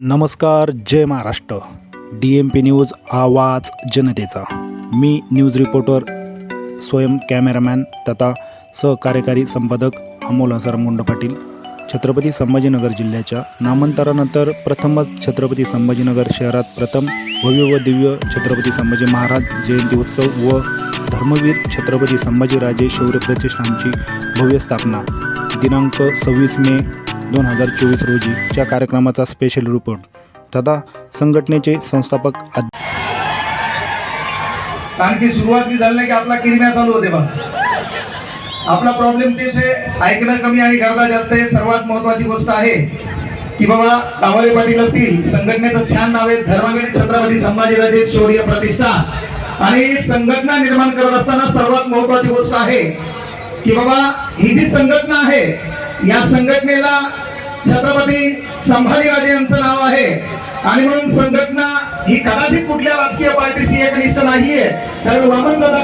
नमस्कार जय Maharashtra. D M P news आवाज जनतेचा. मी न्यूज रिपोर्टर स्वयं कॅमेरामॅन तथा सहकार्यकारी संपादक अमोल हसार मुंड पाटील. छत्रपती संभाजीनगर जिल्ह्याच्या नामांतरानंतर प्रथमच छत्रपती संभाजीनगर शहरात प्रथम भव्य व दिव्य छत्रपती संभाजी महाराज जयंती उत्सव व धर्मवीर छत्रपती संभाजीराजे शौर्य प्रतिष्ठानची भव्य स्थापना. दिनांक सव्वीस मे दोन हजार चोवीस रोजीच्या कार्यक्रमाचा स्पेशल रिपोर्ट तथा संघटनेचे संस्थापक कारण की सुरुवात मी झाली नाही की आपला किरम्या चालू होते बा आपला प्रॉब्लेम तेच आहे ऐकणं कमी आणि गर्दा जास्त आहे. सर्वात महत्वाची गोष्ट आहे की बाबा दावाले पाटील असतील संघटनेचं छान नाव आहे धर्मवीर छत्रपती संभाजीराजे शौर्य प्रतिष्ठा. आणि संघटना निर्माण करत असताना सर्वात महत्वाची गोष्ट आहे की बाबा ही जी संघटना आहे या संघटनेला छत्रपती संभाजीराजे यांचं नाव आहे. आणि म्हणून संघटना ही कदाचित कुठल्या राजकीय पार्टीशी एकनिष्ठ नाहीये. कारण वामन दादा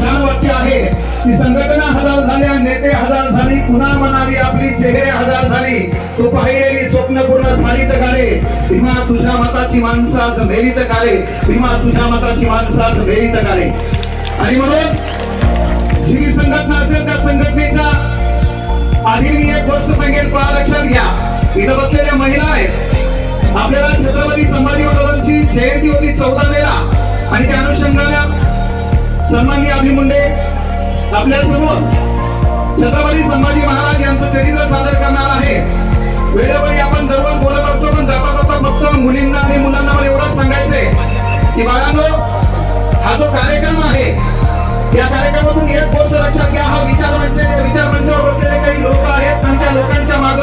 छान वाक्य आहे. की संघटना हजार झाल्या नेते हजार झाली. पुन्हा म्हणावी आपली चेहरे हजार झाली. तू पाहिलेली स्वप्न पूर्ण झाली तर गाले भीमा तुझ्या मताची माणसं आज तर गाले भीमा तुझ्या मताची माणसं आज तर गाले आणि म्हणून जी संघटना असेल त्या संघटनेच्या आधी मी एक गोष्ट सांगेल पहा लक्षात घ्या. इथं बसलेल्या महिला आहेत. आपल्याला छत्रपती संभाजी महाराजांची जयंती होती चौदा मेला. आणि त्या अनुषंगाने सन्माननीय अभि मुंडे आपल्यासमोर छत्रपती संभाजी महाराज यांचं चरित्र सादर करणार आहे. वेळोवेळी आपण दररोज बोलत असतो पण जाता जाता फक्त मुलींना आणि मुलांना मला एवढंच सांगायचंय की बाळांनो हा जो कार्य या कार्यक्रमातून एक गोष्ट लक्षात घ्या हा विचार म्हणजे विचार मंचावर बसलेले काही लोक आहेत. आणि त्या लोकांच्या माग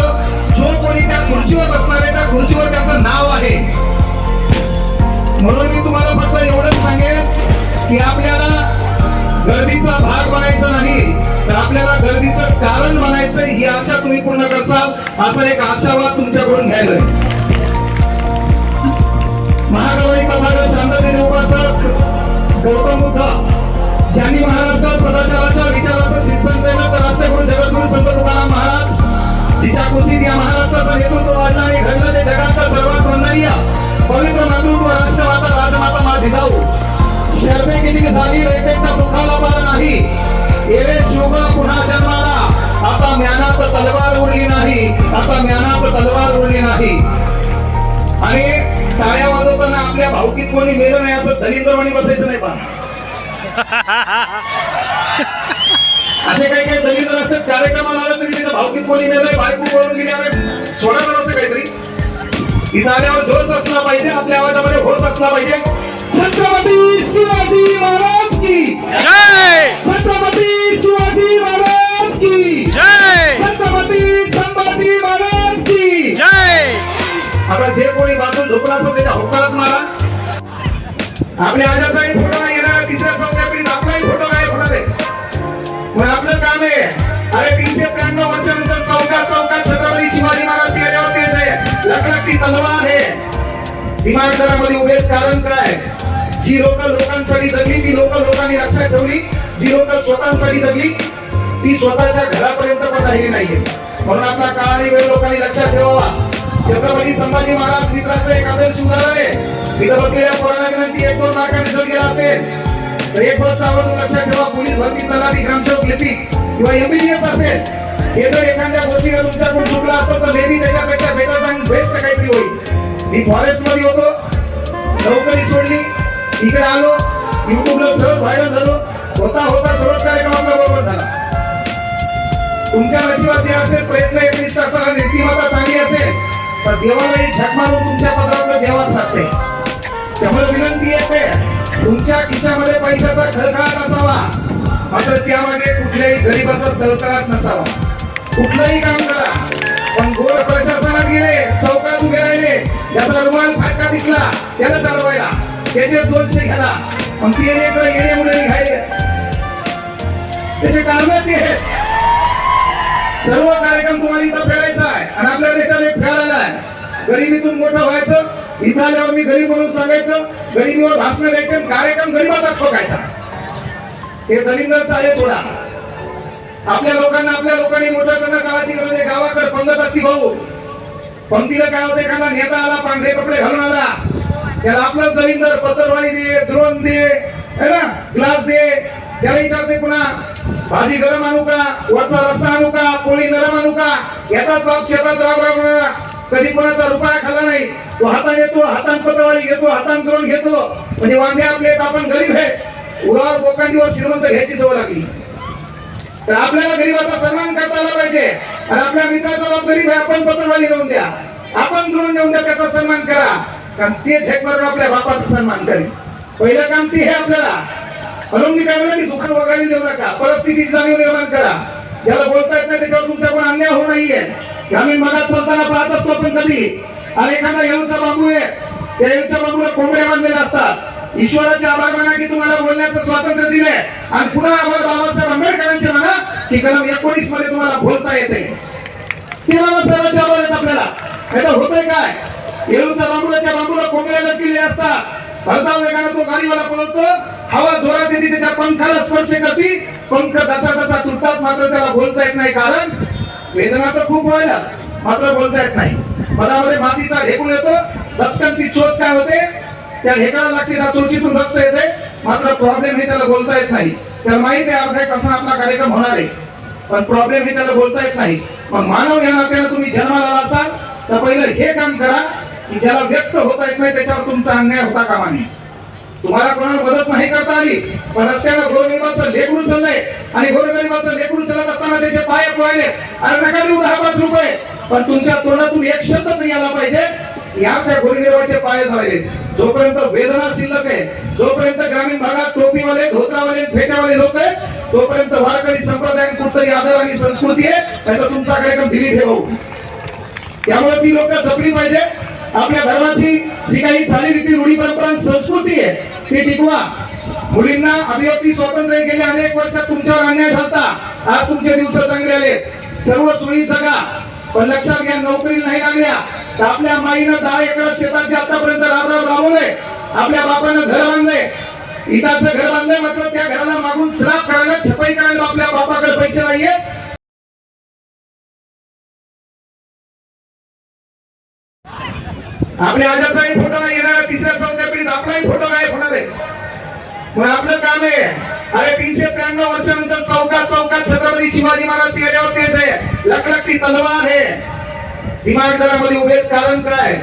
जो कोणी त्या खुर्चीवर बसणार आहे त्या खुर्चीवर त्याचं नाव आहे. म्हणून मी तुम्हाला फक्त एवढंच सांगेन की आपल्याला गर्दीचा भाग बनायचा नाही तर आपल्याला गर्दीचं कारण बनायचं ही आशा तुम्ही पूर्ण करसाल. असा एक आशावाद तुमच्याकडून घ्यायला महागवळीचा भाग शांततेने उपासक गौतम बुद्ध. ज्यांनी महाराष्ट्रात सदाचाराच्या विचाराचं शिक्षण केलं तर राष्ट्रगुरु जगद्गुरु संत तुकाराम महाराज जिच्या कुशीत या महाराष्ट्राचं नेतृत्व वाढलं आणि घडलं ते जगाचा सर्वात वंदनीय पवित्र मातृत्व राष्ट्रमाता राजमाता माझी जाऊ शर्मे किती झाली रेतेच्या दुखाला मला नाही. एवे शुभ पुन्हा जन्माला. आता ज्ञानात तलवार उरली नाही. आता ज्ञानात तलवार उरली नाही. आणि टाळ्या वाजवताना आपल्या भावकीत कोणी मेलं नाही असं दलिंद्रवाणी बसायचं नाही पहा. असे काही काही दलिंद्र असतात कार्यक्रमाला आलं तरी तिथं भावकीत कोणी मेलंय बायको बोलून गेली अरे सोडा तर असं काहीतरी? इथं आल्यावर जोश असला पाहिजे आपल्या आवाजामध्ये होश असला पाहिजे. छत्रपती शिवाजी महाराज की. जय! छत्रपती शिवाजी महाराज की. जय! छत्रपती संभाजी महाराज की. जय! आता जे कोणी बाजून असतो त्याच्या होकारात मारा. आपल्या आजाचाही काम आहे अरे तीनशे त्र्याण्णव वर्षानंतर चौका चौका छत्रपती शिवाजी महाराज चेहऱ्यावर तेच आहे. लखलखती तलवार आहे. इमानदारामध्ये उभे कारण काय? जी लोक लोकांसाठी जगली ती लोक लोकांनी लक्षात ठेवली. जी लोक स्वतःसाठी जगली ती स्वतःच्या घरापर्यंत पण राहिली नाहीये. म्हणून आपला काळ आणि वेळ लोकांनी लक्षात ठेवावा. छत्रपती संभाजी महाराज मित्राचं एक आदर्श उदाहरण आहे. तिथं बसलेल्या पोरांना विनंती एक दोन मार्काने जर गेला असेल तर एक गोष्ट आवर्जून लक्षात ठेवा. पोलीस भरती तलाठी ग्रामसेवक लिपिक किंवा एमबीबीएस असेल हे जर एखाद्या गोष्टीला तुमच्याकडून चुकला असेल तर मेबी त्याच्यापेक्षा बेटर आणि बेस्ट काहीतरी होईल. मी फॉरेस्टमध्ये होतो नोकरी सोडली इकडे आलो युट्यूबला सहज व्हायरल झालो होता होता सहज कार्यक्रम आपला बरोबर झाला. तुमच्या नशिबात जे असेल प्रयत्न एकनिष्ठ असाल आणि नीतिमत्ता चांगली असेल तर देवालाही झक मारून तुमच्या पदावर देवाच लागते त्यामुळे विनंती आहे तुमच्या खिशामध्ये पैशाचा खळखळाट असावा. मात्र त्यामागे कुठल्याही गरीबाचा तळतळाट नसावा. कुठलंही काम करा पण गोड प्रशासनात गेले चौकात उभे राहिले ज्याचा रुमाल फाटका दिसला त्याला चालवायला. त्याचे दोनशे घ्याला पण ते येणे येण्यामुळे निघाले. त्याचे कारण ते आहेत. सर्व कार्यक्रम तुम्हाला इथं फेडायचा आहे आणि आपल्या देशाला एक फेड आलाय. गरिबीतून मोठं व्हायचं इथं आल्यावर मी गरीब म्हणून सांगायचं गरिबीवर भाषण द्यायचं कार्यक्रम गरीबाचा ठोकायचा हे दलिंदरचं आहे सोडा. आपल्या लोकांना आपल्या लोकांनी मोठं करणं काळाची गरज आहे. गावाकडे पंगत असती भाऊ. पंक्तीला काय होते? एखादा नेता आला पांढरे कपडे घालून आला. त्याला आपलाच दलिंदर पत्रवाई दे द्रोण दे है ना? ग्लास दे. त्याला विचारते पुन्हा भाजी गरम आणू का? वरचा रस्सा आणू का? पोळी नरम आणू का? याचाच बाप शेतात राब राबणारा कधी कोणाचा रुपया खाल्ला नाही. तो हाताने येतो हातान पत्रवाळी घेतो हातान करून घेतो. म्हणजे वांदे आपले आपण गरीब आहे उरावर बोकांडीवर श्रीमंत घ्यायची सवय लागली. तर आपल्याला गरीबाचा सन्मान करता आला पाहिजे. आणि आपल्या मित्राचा बाप गरीब आहे आपण पत्रवाली नेऊन द्या. आपण घेऊन नेऊन द्या त्याचा सन्मान करा. कारण ते झेक मारून आपल्या बापाचा सन्मान करेल. पहिलं काम ते हे आपल्याला. म्हणून मी काय म्हणलं की दुःख वगैरे देऊ नका. परिस्थितीची जाणीव निर्माण करा. ज्याला बोलता येत नाही त्याच्यावर तुमचा पण अन्याय होऊ नाहीये. ग्रामीण भागात चालताना पाहत असतो आपण कधी. आणि एखादा येऊचा बांबू आहे. त्या येऊच्या बांबूला कोंबड्या बांधलेल्या असतात. ईश्वराचे आभार माना की तुम्हाला बोलण्याचं स्वातंत्र्य दिले आणि पुन्हा आभार बाबासाहेब आंबेडकरांचे म्हणा की कलम एकोणीसमध्ये तुम्हाला बोलता येते. ते बाबासाहेबांचे आभार आहेत आपल्याला. आता होतंय काय? येळूचा बांबूला त्या बांबूला कोंबड्या लटकलेले असतात. भरधाव वेगानं तो गाडीवाला पळवतो हवा जोरात येते त्याच्या पंखाला स्पर्श करते. पंख दचा दचा तुटतात मात्र त्याला बोलता येत नाही. कारण वेदना तर खूप व्हायला मात्र बोलता येत नाही. मधामध्ये मातीचा ढेकूळ येतो. लचकन ती चोच काय होते? त्या ढेकळा लागते त्या चोचीतून रक्त येते मात्र प्रॉब्लेम हे त्याला बोलता येत नाही. त्याला माहिती आहे अर्धा कसा आपला कार्यक्रम होणार आहे. पण प्रॉब्लेम हे त्याला बोलता येत नाही. मग मानव या नात्यानं तुम्ही जन्माला असाल तर पहिलं हे काम करा की ज्याला व्यक्त होता येत नाही त्याच्यावर तुमचा अन्याय होता कामा नये. तुम्हाला कोणाला मदत नाही करता आली पण रस्त्याला गोरगरिबाचं लेकरू चाललंय. आणि गोरगरिबाचं लेकरू चालत असताना त्याचे पाय पळाले अरे नका देऊ दहा पाच रुपये. पण तुमच्या तोंडातून एक शब्द नाही आला पाहिजे. या त्या गोरगरिबाचे पाय झाले जोपर्यंत वेदना शिल्लक आहे जोपर्यंत ग्रामीण भागात टोपीवाले धोत्रावाले फेट्यावाले लोक आहेत तोपर्यंत वारकरी संप्रदाय कुठतरी आदर आणि संस्कृती आहे. नाही तुमचा कार्यक्रम दिली ठेवू. त्यामुळे ती लोक जपली पाहिजे. आपल्या धर्माची जी काही चालीरीती रूढी परंपरा संस्कृती आहे ती टिकवा. मुलींना अभिव्यक्ती स्वातंत्र्य गेले अनेक वर्षात तुमच्यावर अन्याय झाला आज तुमचे दिवस चांगले आले सर्व सोयी जगा. पण लक्षात घ्या नोकरी नाही लागल्या तर आपल्या माईनं दहा एकर शेतात आतापर्यंत राबराब राबवले आपल्या बापानं घर बांधले. इटाचं घर बांधलंय मात्र त्या घराला मागून स्लॅब करायला छपाई करायला आपल्या बापाकडे पैसे नाहीये आपल्या आजाचाही फोटो नाही येणार तिसऱ्या चौथ्या पिढीत आपलाही फोटो नाही होणार आहे. मग आपलं काम आहे अरे तीनशे त्र्याण्णव वर्षानंतर तेच लखलखती तलवार आहे. दिमागदारामध्ये उभे कारण काय?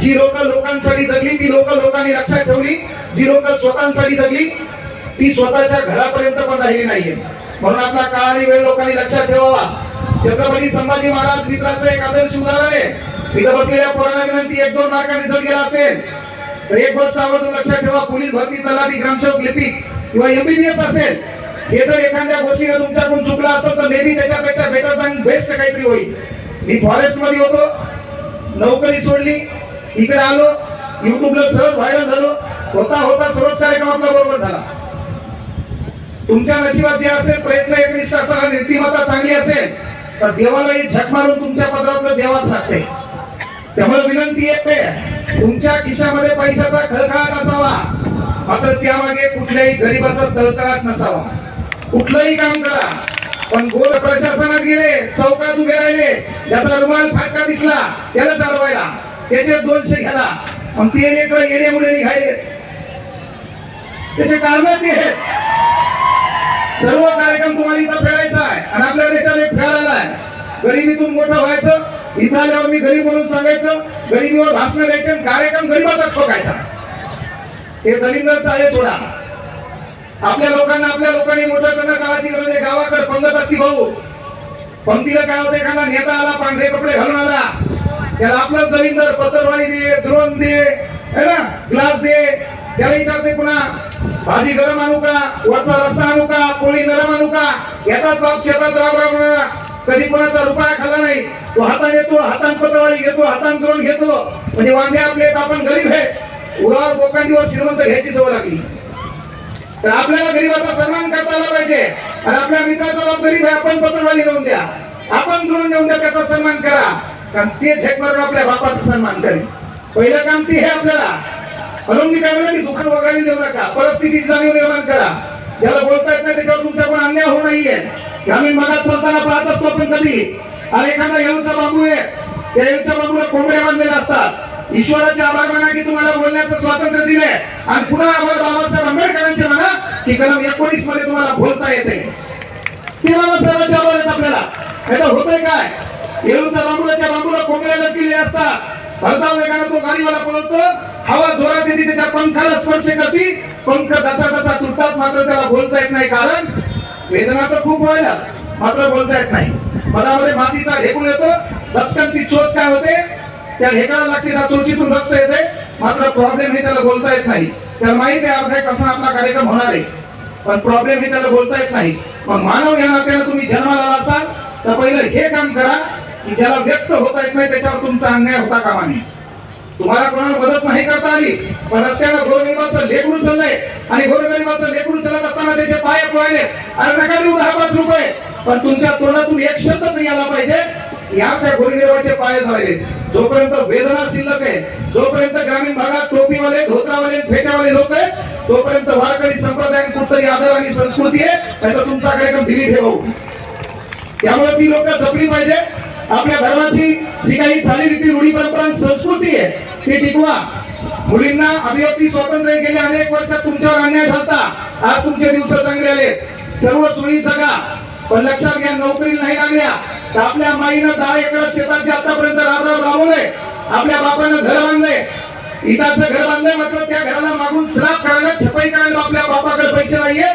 जी लोक लोकांसाठी जगली ती लोक लोकांनी लक्षात ठेवली. जी लोक स्वतःसाठी जगली ती स्वतःच्या घरापर्यंत पण राहिली नाहीये. म्हणून आपला काळ आणि वेळ लोकांनी लक्षात ठेवावा. छत्रपती संभाजी महाराज मित्राचं एक आदर्श उदाहरण आहे. इथं बसलेल्या पोरांना विनंती एक दोन मार्काने रिझल्ट गेला असेल तर एक गोष्ट आवर्जून लक्षात ठेवा. पोलीस भरती तलाठी ग्रामसेवक लिपिक किंवा एमबीबीएस असेल हे जर एखाद्या गोष्टीने तुमच्याकडून चुकला असेल तर मेबी त्याच्यापेक्षा बेटर दॅन बेस्ट काहीतरी होईल. मी फॉरेस्टमध्ये होतो नोकरी सोडली इकडे आलो युट्यूबला सहज व्हायरल झालो होता होता सर्वच कार्यक्रम आपला बरोबर झाला. तुमच्या नशिबात जे असेल प्रयत्न एकनिष्ठ असेल नीतिमत्ता चांगली असेल तर देवालाही झक मारून तुमच्या पदरातलं देवाच लागते. त्यामुळे विनंती येते तुमच्या खिशामध्ये पैशाचा खळखळाट असावा मात्र त्यामागे कुठल्याही गरीबाचा तळतळाट नसावा. कुठलंही काम करा पण गोल प्रशासनात गेले चौकात उभे राहिले ज्याचा रुमाल फाटका दिसला त्याला चालवायला. त्याचे दोनशे घ्याला. पण ते लेकर येण्यामुळे निघाले त्याचे कारण ते आहेत. सर्व कार्यक्रम तुम्हाला इथं फेडायचा आहे आणि आपल्या देशाला एक फेड आलाय. गरिबीतून मोठं व्हायचं इथं आल्यावर मी गरीब म्हणून सांगायचं गरिबीवर भाषण द्यायचं आणि कार्यक्रम गरीबाचा ठोकायचा. हे दलिंदरचा आहे सोडा. आपल्या लोकांना आपल्या लोकांनी मोठं करणं काळाची गरज आहे. गावाकडे पंगत असती भाऊ. पंक्तीला काय होतं? एखादा नेता आला पांढरे कपडे घालून आला. त्याला आपलंच दलिंदर पत्रवाई दे द्रोण दे है ना? ग्लास दे. त्याला विचारते पुन्हा भाजी गरम आणू का? वरचा रस्सा आणू का? पोळी नरम आणू का? याचाच बाप शेतात राब राब कधी कोणाचा रुपया खाल्ला नाही. तो हाताने येतो हातान पत्रवाळी घेतो हातान करून घेतो. म्हणजे वांदे आपले आपण गरीब आहे उरावर बोकांडीवर श्रीमंत घ्यायची सवय लागली. तर आपल्याला गरीबाचा सन्मान करता आला पाहिजे. आणि आपल्या मित्राचा बाप गरीब आहे आपण पत्रवाली नेऊन द्या. आपण द्रोण नेऊन द्या त्याचा सन्मान करा. कारण ते झेक मारून आपल्या बापाचा सन्मान करेल. पहिलं काम ते हे आपल्याला. म्हणून मी काय म्हणलं की दुःख वगैरे देऊ नका. परिस्थितीची जाणीव निर्माण करा. ज्याला बोलता येत नाही त्याच्यावर तुमच्या पण अन्याय होऊ नाहीये. ग्रामीण भागात चालताना पाहत असतो आपण कधी. आणि एखादा येऊचा बांबू आहे. त्या येऊच्या बांबूला कोंबड्या बांधलेल्या असतात. ईश्वराचे आभार माना की तुम्हाला बोलण्याचं स्वातंत्र्य दिले आणि पुन्हा आभार बाबासाहेब आंबेडकरांचे म्हणा की कलम एकोणीसमध्ये तुम्हाला बोलता येते. ते बाबासाहेबांचे आभार आहेत आपल्याला. आता होतंय काय? येऊचा बांबूला त्या बांबूला कोंबड्या लटकिले असतात. भरधाव वेगाने तो गाडीवाला पळवतो हवा जोरात येते त्याच्या पंखाला स्पर्श करते. पंख दसा दसा तुटतात मात्र त्याला बोलता येत नाही. कारण वेदना तर खूप व्हायला मात्र बोलता येत नाही. मधामध्ये मातीचा ढेकूळ येतो. लचकन ती चोच काय होते? त्या ढेकळा लागते त्या चोचीतून रक्त येते मात्र प्रॉब्लेम हे त्याला बोलता येत नाही. त्याला माहिती आहे अर्धा कसा आपला कार्यक्रम होणार आहे. पण प्रॉब्लेम हे त्याला बोलता येत नाही. मग मानव या नात्यानं तुम्ही जन्माला असाल तर पहिलं हे काम करा की ज्याला व्यक्त होता येत नाही त्याच्यावर तुमचा अन्याय होता कामा नये तुम्हाला कोणाला मदत नाही करता आली पण रस्त्याला गोरगरिबाचं लेकरू चाललंय. आणि गोरगरिबाचं लेकरू चालत असताना त्याचे पाय पोहायले. अरे नका देऊ दहा पाच रुपये. पण तुमच्या तोंडातून एक शब्द नाही आला पाहिजे. या त्या गोरगरिबाचे पाय झाले जोपर्यंत वेदना शिल्लक आहे जोपर्यंत ग्रामीण भागात टोपीवाले धोत्रावाले फेट्यावाले लोक आहेत तोपर्यंत वारकरी संप्रदाय कुठतरी आदर आणि संस्कृती आहे. त्याचा तुमचा कार्यक्रम दिली ठेवू. त्यामुळे ती लोक जपली पाहिजे. आपल्या धर्माची जी काही चालीरीती रूढी परंपरा संस्कृती आहे ती टिकवा. मुलींना अभिव्यक्ती स्वातंत्र्य गेले अनेक वर्षात तुमच्यावर अन्याय झालता. आज तुमचे दिवस चांगले आले सर्व सोयी जगा. पण लक्षात घ्या नोकरी नाही लागल्या तर आपल्या माईनं दहा एकर शेतात आतापर्यंत राबराब राबवले आपल्या बापानं घर बांधले. इटाचं घर बांधलंय मात्र त्या घराला मागून स्लॅब करायला छपाई करायला आपल्या बापाकडे पैसे नाहीये